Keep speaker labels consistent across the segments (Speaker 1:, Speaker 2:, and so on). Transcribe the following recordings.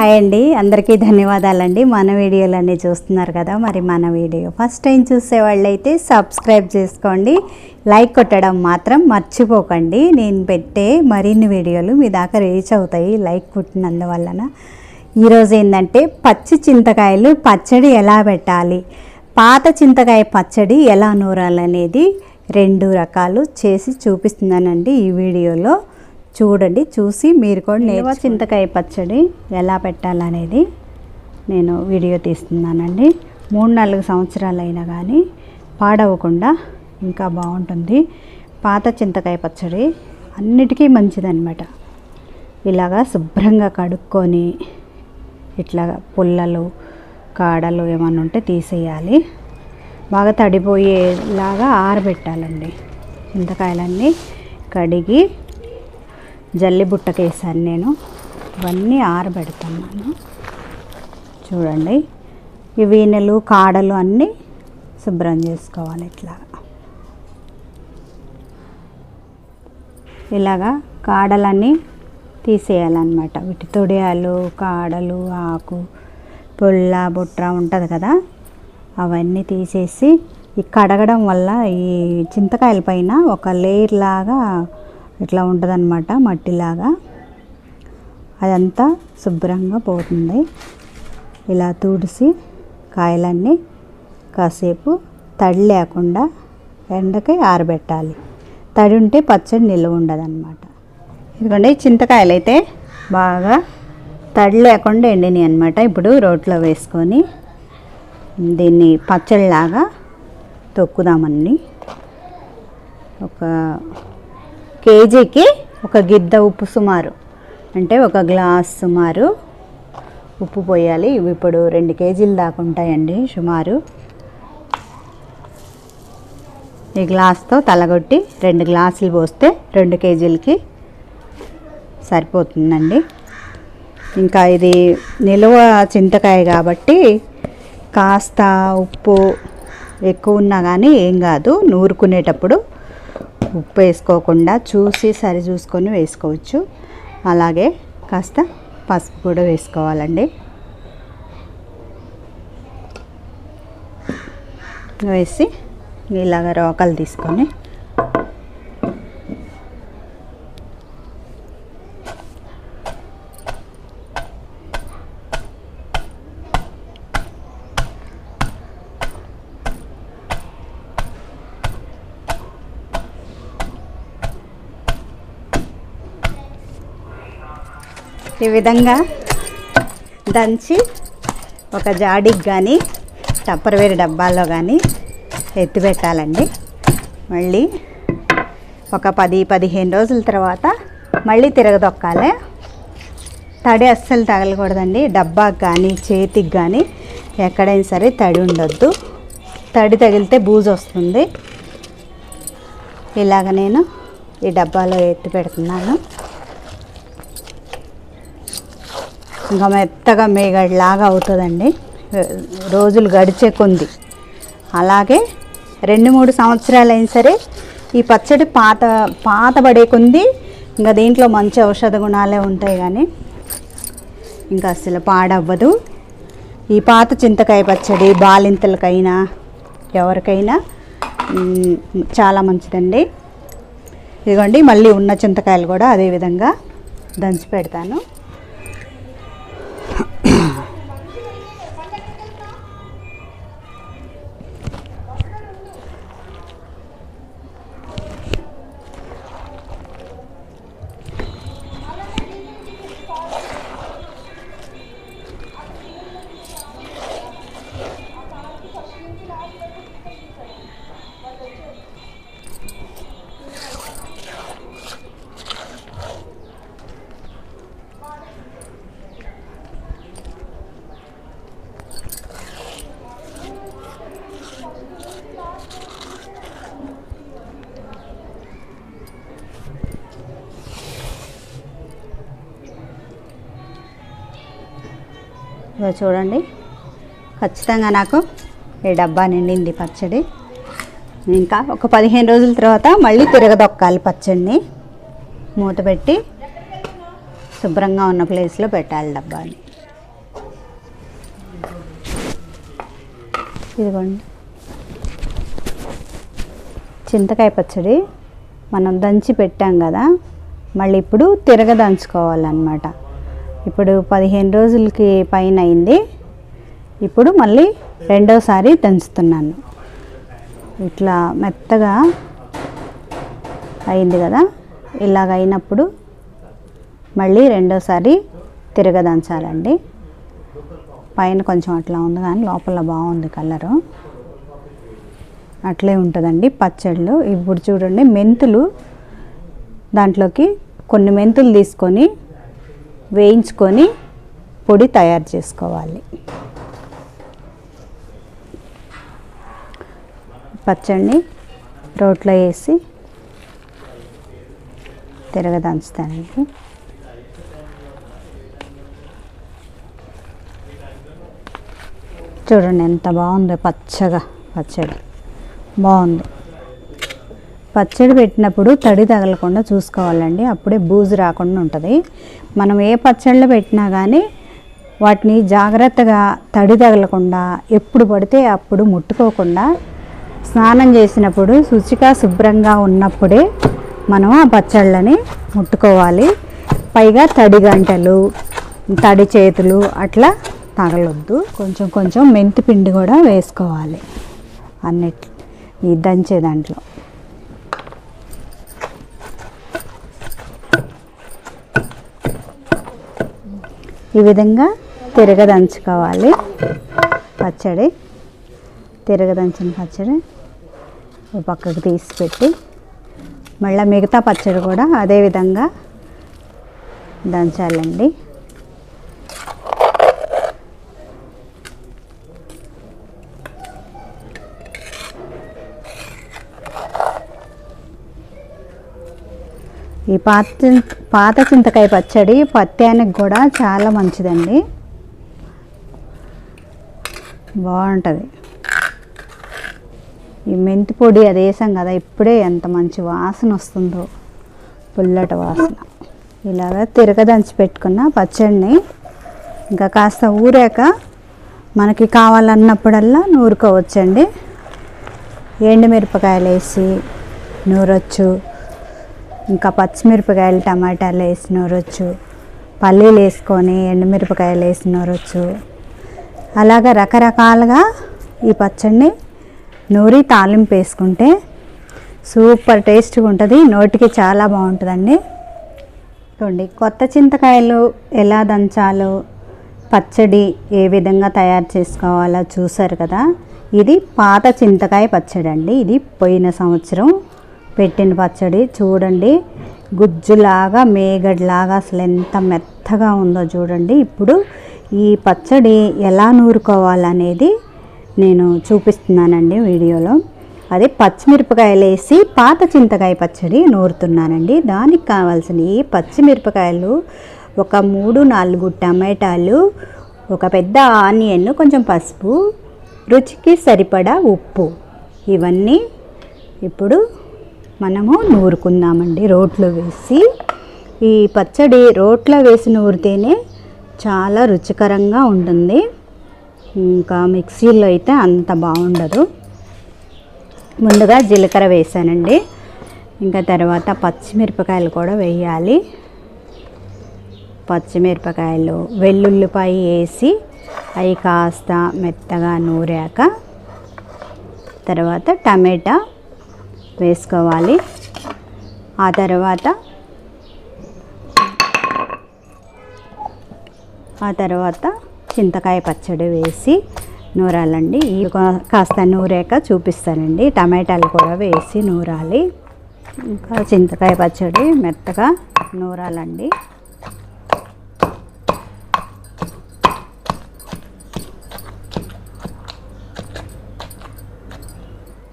Speaker 1: Hi అండి. అందరికీ ధన్యవాదాలండి. మన వీడియోలన్నీ చూస్తున్నారు కదా మరి మన వీడియో. ఫస్ట్ టైం చూసే వాళ్ళైతే సబ్స్క్రైబ్ చేసుకోండి. లైక్ కొట్టడం మాత్రం మర్చిపోకండి. నేను పెట్టే మరిన్ని వీడియోలు మీ దాకా రీచ్ అవుతాయి లైక్ కొట్టినందువలన. ఈరోజు ఏంటంటే పచ్చి చింతకాయలు పచ్చడి ఎలా పెట్టాలి? పాత చింతకాయ పచ్చడి ఎలా నూరాలనేది రెండు రకాలు చేసి చూపిస్తున్నానండి ఈ వీడియోలో. చూడండి చూసి మీరు కూడా నిల్వ చింతకాయ పచ్చడి ఎలా పెట్టాలనేది నేను వీడియో తీస్తున్నానండి. మూడు నాలుగు సంవత్సరాలు అయినా కానీ పాడవకుండా ఇంకా బాగుంటుంది. పాత చింతకాయ పచ్చడి అన్నిటికీ మంచిదన్నమాట. ఇలాగా శుభ్రంగా కడుక్కొని ఇట్లా పుల్లలు కాడలు ఏమన్నా ఉంటే తీసేయాలి. బాగా తడిపోయేలాగా ఆరబెట్టాలండి. చింతకాయలన్నీ కడిగి జల్లి బుట్టకేసాను నేను. ఇవన్నీ ఆరబెడుతున్నాను. చూడండి. ఈ వీనెలు కాడలు అన్నీ శుభ్రం చేసుకోవాలి ఇట్లా. ఇలాగా కాడలన్నీ తీసేయాలన్నమాట. వీటి తొడియాలు కాడలు ఆకు పుల్ల బుట్ర ఉంటుంది కదా? అవన్నీ తీసేసి ఈ కడగడం వల్ల ఈ చింతకాయల పైన ఒక లేయర్ లాగా ఇట్లా ఉంటుందన్నమాట మట్టిలాగా. అదంతా శుభ్రంగా పోతుంది. ఇలా తుడిసి కాయలన్నీ కాసేపు తడి లేకుండా ఎండకి ఆరబెట్టాలి. తడి ఉంటే పచ్చడి నిల్వ ఉండదన్నమాట. ఇదిగోండి చింతకాయలు అయితే బాగా తడి లేకుండా ఎండినాయి అనమాట ఇప్పుడు రోట్లో వేసుకొని దీన్ని పచ్చడిలాగా తొక్కుదామని ఒక కేజీకి ఒక గిద్ద ఉప్పు సుమారు. అంటే ఒక గ్లాస్ సుమారు ఉప్పు పోయాలి. ఇవి ఇప్పుడు రెండు కేజీలు దాకా ఉంటాయండి సుమారు. ఈ గ్లాస్తో తలగొట్టి రెండు గ్లాసులు పోస్తే రెండు కేజీలకి సరిపోతుందండి. ఇంకా ఇది నిలువ చింతకాయ కాబట్టి కాస్త ఉప్పు ఎక్కువ ఉన్నా కానీ ఏం కాదు. నూరుకునేటప్పుడు ఉప్పు వేసుకోకుండా చూసి సరి చూసుకొని వేసుకోవచ్చు. అలాగే కాస్త పసుపు కూడా వేసుకోవాలండి. వేసి ఇలాగ రోకలు తీసుకొని ఈ విధంగా దంచి ఒక జాడికి కానీ టప్పర్వేరు డబ్బాల్లో కానీ ఎత్తిపెట్టాలండి మళ్ళీ ఒక పది పదిహేను రోజుల తర్వాత మళ్ళీ తిరగదొక్కాలి. తడి అస్సలు తగలకూడదండి. డబ్బాకి కానీ చేతికి కానీ ఎక్కడైనా సరే తడి ఉండొద్దు. తడి తగిలితే బూజు వస్తుంది. ఇలాగ నేను ఈ డబ్బాలో ఎత్తి పెడుతున్నాను. ఇంకా మెత్తగా మేగడ్లాగా అవుతుందండి. రోజులు గడిచే కొంది అలాగే రెండు మూడు సంవత్సరాలు అయిన సరే ఈ పచ్చడి పాత పాత పడే కొంది ఇంకా దీంట్లో మంచి ఔషధ గుణాలే ఉంటాయి కానీ ఇంకా అసలు పాడవ్వదు. ఈ పాత చింతకాయ పచ్చడి బాలింతలకైనా ఎవరికైనా చాలా మంచిదండి. ఇదిగోండి మళ్ళీ ఉన్న చింతకాయలు కూడా అదే విధంగా దంచి పెడతాను. ఇదో చూడండి. ఖచ్చితంగా నాకు ఈ డబ్బా నిండింది పచ్చడి. ఇంకా ఒక పదిహేను రోజుల తర్వాత మళ్ళీ తిరగదొక్కాలి పచ్చడిని. మూత పెట్టి శుభ్రంగా ఉన్న ప్లేస్లో పెట్టాలి డబ్బాని. ఇదిగోండి. చింతకాయ పచ్చడి మనం దంచి పెట్టాం కదా మళ్ళీ ఇప్పుడు తిరగదంచుకోవాలన్నమాట. ఇప్పుడు పదిహేను రోజులకి పైన అయింది. ఇప్పుడు మళ్ళీ రెండోసారి దంచుతున్నాను ఇట్లా మెత్తగా అయింది కదా? ఇలాగ అయినప్పుడు మళ్ళీ రెండోసారి తిరగదంచాలండి. పైన కొంచెం అట్లా ఉంది కానీ లోపల బాగుంది కలరు. అట్లే ఉంటుందండి పచ్చళ్ళు. ఇప్పుడు చూడండి మెంతులు. దాంట్లోకి కొన్ని మెంతులు తీసుకొని వేయించుకొని పొడి తయారు చేసుకోవాలి. పచ్చడిని రోట్లో వేసి తిరగదంచుతానండి. చూడండి ఎంత బాగుందో పచ్చగా పచ్చడి. బాగుంది. పచ్చడి పెట్టినప్పుడు తడి తగలకుండా చూసుకోవాలండి. అప్పుడే బూజు రాకుండా ఉంటుంది. మనం ఏ పచ్చళ్ళు పెట్టినా కానీ వాటిని జాగ్రత్తగా తడి తగలకుండా ఎప్పుడు పడితే అప్పుడు ముట్టుకోకుండా స్నానం చేసినప్పుడు శుచిగా శుభ్రంగా ఉన్నప్పుడే మనం ఆ పచ్చళ్ళని ముట్టుకోవాలి. పైగా తడి గంటలు తడి చేతులు అట్లా తగలొద్దు. కొంచెం కొంచెం మెంతి పిండి కూడా వేసుకోవాలి. అన్నిటి ఈ దంచే దాంట్లో. ఈ విధంగా తిరగదంచుకోవాలి. పచ్చడి తిరగదంచిన పచ్చడి ఓ పక్కకు తీసి పెట్టి మళ్ళీ మిగతా పచ్చడి కూడా అదే విధంగా దంచాలండి. ఈ పాత పాత చింతకాయ పచ్చడి పత్యానికి కూడా చాలా మంచిదండి. బాగుంటుంది. ఈ మెంతి పొడి అది వేసాం కదా ఇప్పుడే ఎంత మంచి వాసన వస్తుందో పుల్లటి వాసన. ఇలాగ తిరగదంచి పెట్టుకున్న పచ్చడిని ఇంకా కాస్త ఊరాక మనకి కావాలన్నప్పుడల్లా నూరుకోవచ్చండి. ఎండుమిరపకాయలు వేసి నూరొచ్చు ఇంకా పచ్చిమిరపకాయలు టమాటాలు వేసి నూరొచ్చు పల్లీలు వేసుకొని ఎండుమిరపకాయలు వేసి నూరొచ్చు అలాగ రకరకాలుగా ఈ పచ్చడిని నూరి తాలింపు వేసుకుంటే సూపర్ టేస్ట్గా ఉంటుంది. నోటికి చాలా బాగుంటుందండి. చూడండి కొత్త చింతకాయలు ఎలా దంచాలో పచ్చడి ఏ విధంగా తయారు చేసుకోవాలో చూసారు కదా? ఇది పాత చింతకాయ పచ్చడి అండి ఇది పోయిన సంవత్సరం పెట్టిన పచ్చడి చూడండి. గుజ్జులాగా మేగడ్లాగా అసలు ఎంత మెత్తగా ఉందో చూడండి. ఇప్పుడు ఈ పచ్చడి ఎలా నూరుకోవాలనేది నేను చూపిస్తున్నానండి వీడియోలో. అదే పచ్చిమిరపకాయలు వేసి పాత చింతకాయ పచ్చడి నూరుతున్నానండి. దానికి కావాల్సినవి పచ్చిమిరపకాయలు ఒక మూడు నాలుగు టమాటాలు ఒక పెద్ద ఆనియన్ కొంచెం పసుపు రుచికి సరిపడా ఉప్పు. ఇవన్నీ ఇప్పుడు మనము నూరుకుందామండి. రోట్లో వేసి ఈ పచ్చడి రోట్లో వేసి నూరితేనే చాలా రుచికరంగా ఉంటుంది. ఇంకా మిక్సీలో అయితే అంత బాగుండదు. ముందుగా జీలకర్ర వేసానండి. ఇంకా తర్వాత పచ్చిమిరపకాయలు కూడా వేయాలి. పచ్చిమిరపకాయలు వెల్లుల్లిపాయ వేసి అవి కాస్త మెత్తగా నూరాక తర్వాత టమాటా వేసుకోవాలి. ఆ తర్వాత ఆ తర్వాత చింతకాయ పచ్చడి వేసి నూరాలండి. ఈ కాస్త నూరాక చూపిస్తానండి. టమాటాలు కూడా వేసి నూరాలి. ఇంకా చింతకాయ పచ్చడి మెత్తగా నూరాలండి.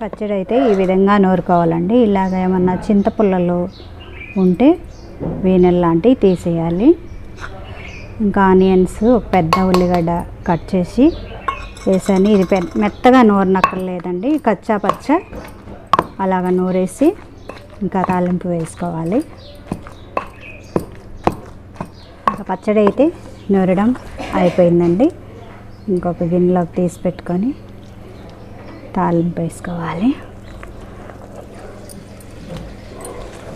Speaker 1: పచ్చడి అయితే ఈ విధంగా నూరుకోవాలండి. ఇలాగ ఏమన్నా చింతపుల్లలు ఉంటే వీనెల్ లాంటివి తీసేయాలి. ఇంకా ఆనియన్స్ ఒక పెద్ద ఉల్లిగడ్డ కట్ చేసి వేసాను. ఇది పెద్ద మెత్తగా నూరనక్కర్లేదండి. కచ్చా పచ్చ అలాగ నూరేసి ఇంకా తాలింపు వేసుకోవాలి. ఇంకా పచ్చడి అయితే నూరడం అయిపోయిందండి. ఇంకొక గిన్నెలోకి తీసి పెట్టుకొని తాలింపు వేసుకోవాలి.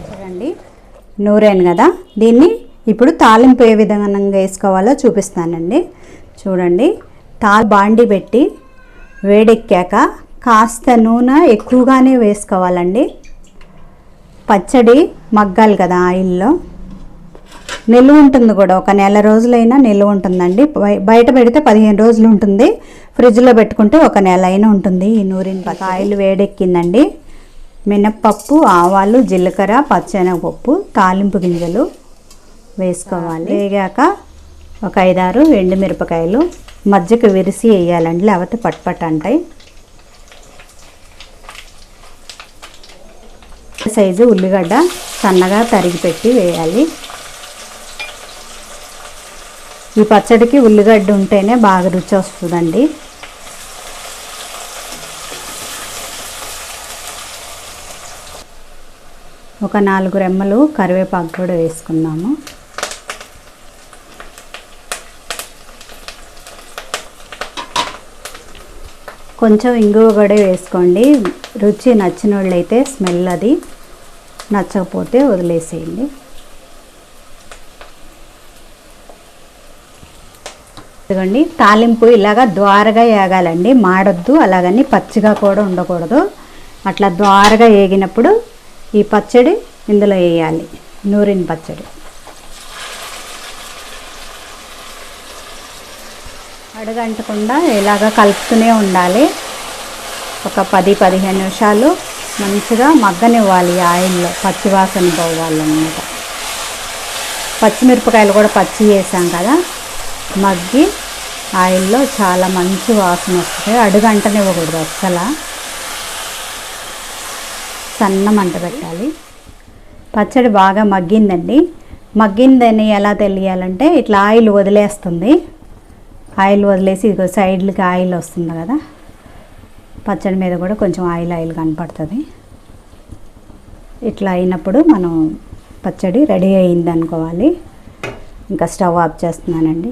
Speaker 1: చూడండి. నూరాను కదా? దీన్ని ఇప్పుడు తాలింపు ఏ విధంగా వేసుకోవాలో చూపిస్తానండి. చూడండి. తాల్ బాండి పెట్టి వేడెక్కాక కాస్త నూనె ఎక్కువగానే వేసుకోవాలండి. పచ్చడి మగ్గాలి కదా ఆయిల్లో. నిల్వ ఉంటుంది కూడా. ఒక నెల రోజులైనా నిల్వ ఉంటుందండి. బయ- బయట పెడితే పదిహేను రోజులు ఉంటుంది. ఫ్రిడ్జ్లో పెట్టుకుంటే ఒక నెల అయినా ఉంటుంది ఈ నూరిన పక్క ఆయిల్ వేడెక్కిందండి. మినప్పప్పు ఆవాలు జీలకర్ర పచ్చెనగపప్పు తాలింపు గింజలు వేసుకోవాలి. వేగాక ఒక ఐదారు ఎండుమిరపకాయలు మజ్జిగ విరిసి వేయాలండి. లేకపోతే పట్పట్ అంటాయి. సైజు ఉల్లిగడ్డ సన్నగా తరిగి పెట్టి వేయాలి. ఈ పచ్చడికి ఉల్లిగడ్డ ఉంటేనే బాగా రుచి వస్తుందండి. ఒక నాలుగు రెమ్మలు కరివేపాకు కూడా వేసుకున్నాము. కొంచెం ఇంగువ కూడా వేసుకోండి. రుచి నచ్చిన వాళ్ళైతే స్మెల్ అది నచ్చకపోతే వదిలేసేయండి. ఇదిగోండి తాలింపు ఇలాగా ద్వారగా వేగాలండి మాడొద్దు అలాగని పచ్చిగా కూడా ఉండకూడదు. అట్లా ద్వారగా వేగినప్పుడు ఈ పచ్చడి ఇందులో వేయాలి నూరిన పచ్చడి. అడుగంటకుండా ఇలాగ కలుపుతూనే ఉండాలి. ఒక పది పదిహేను నిమిషాలు మంచిగా మగ్గనివ్వాలి ఆయిల్లో పచ్చివాసన పోవాలన్నమాట. పచ్చిమిరపకాయలు కూడా పచ్చి వేసాం కదా. మగ్గి ఆయిల్లో చాలా మంచి వాసన వస్తుంది. అడుగంటనివ్వకూడదు అస్సలు. సన్న మంట పెట్టాలి. పచ్చడి బాగా మగ్గిందండి. మగ్గిందని ఎలా తెలియాలంటే ఇట్లా ఆయిల్ వదిలేస్తుంది. ఆయిల్ వదిలేసి ఇదిగో సైడ్లకి ఆయిల్ వస్తుంది కదా. పచ్చడి మీద కూడా కొంచెం ఆయిల్ ఆయిల్ కనపడుతుంది. ఇట్లా అయినప్పుడు మనం పచ్చడి రెడీ అయింది అనుకోవాలి ఇంకా స్టవ్ ఆఫ్ చేస్తున్నానండి.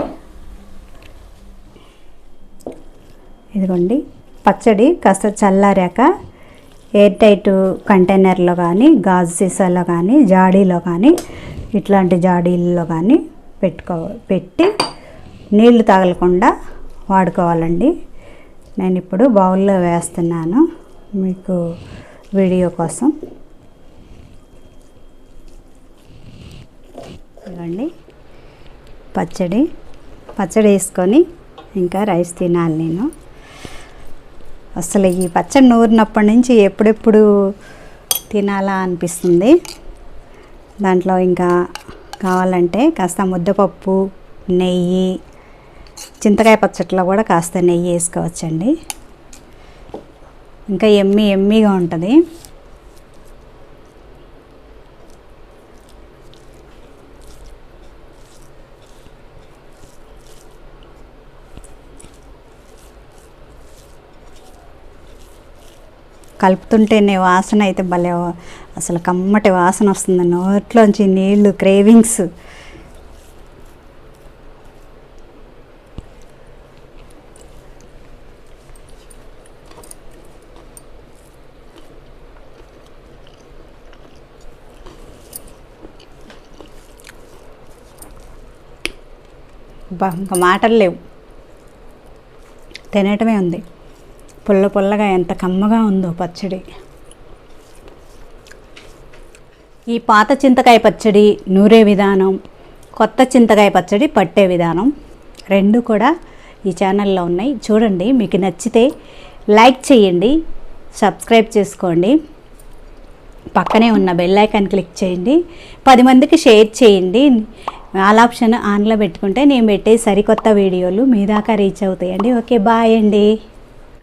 Speaker 1: ఇదిగోండి. పచ్చడి కాస్త చల్లారాక ఎయిర్ టైట్ కంటైనర్లో కానీ గాజు సీసాలో కానీ జాడీలో కానీ ఇట్లాంటి జాడీల్లో కానీ పెట్టుకో పెట్టి నీళ్ళు తగలకుండా వాడుకోవాలండి. నేను ఇప్పుడు బౌల్లో వేస్తున్నాను మీకు వీడియో కోసం. ఇవ్వండి పచ్చడి పచ్చడి వేసుకొని ఇంకా రైస్ తినాలి నేను. అసలు ఈ పచ్చడి నూరినప్పటి నుంచి ఎప్పుడెప్పుడు తినాలా అనిపిస్తుంది. దాంట్లో ఇంకా కావాలంటే కాస్త ముద్దపప్పు నెయ్యి చింతకాయ పచ్చట్లో కూడా కాస్త నెయ్యి వేసుకోవచ్చండి. ఇంకా ఎమ్మి ఎమ్మిగా ఉంటుంది. కలుపుతుంటేనే వాసన అయితే భలే అసలు కమ్మటి వాసన వస్తుంది. నోట్లోంచి నీళ్ళు క్రేవింగ్స్. ఇంకా మాటలు లేవు. తినటమే ఉంది. పుల్ల పుల్లగా ఎంత కమ్మగా ఉందో పచ్చడి. ఈ పాత చింతకాయ పచ్చడి నూరే విధానం కొత్త చింతకాయ పచ్చడి పట్టే విధానం రెండు కూడా ఈ ఛానల్లో ఉన్నాయి. చూడండి మీకు నచ్చితే లైక్ చేయండి సబ్స్క్రైబ్ చేసుకోండి పక్కనే ఉన్న బెల్ ఐకాన్ క్లిక్ చేయండి పది మందికి షేర్ చేయండి. ఆల్ ఆప్షన్ ఆన్లో పెట్టుకుంటే నేను పెట్టే సరికొత్త వీడియోలు మీ దాకా రీచ్ అవుతాయండి. ఓకే బాయ్ అండి.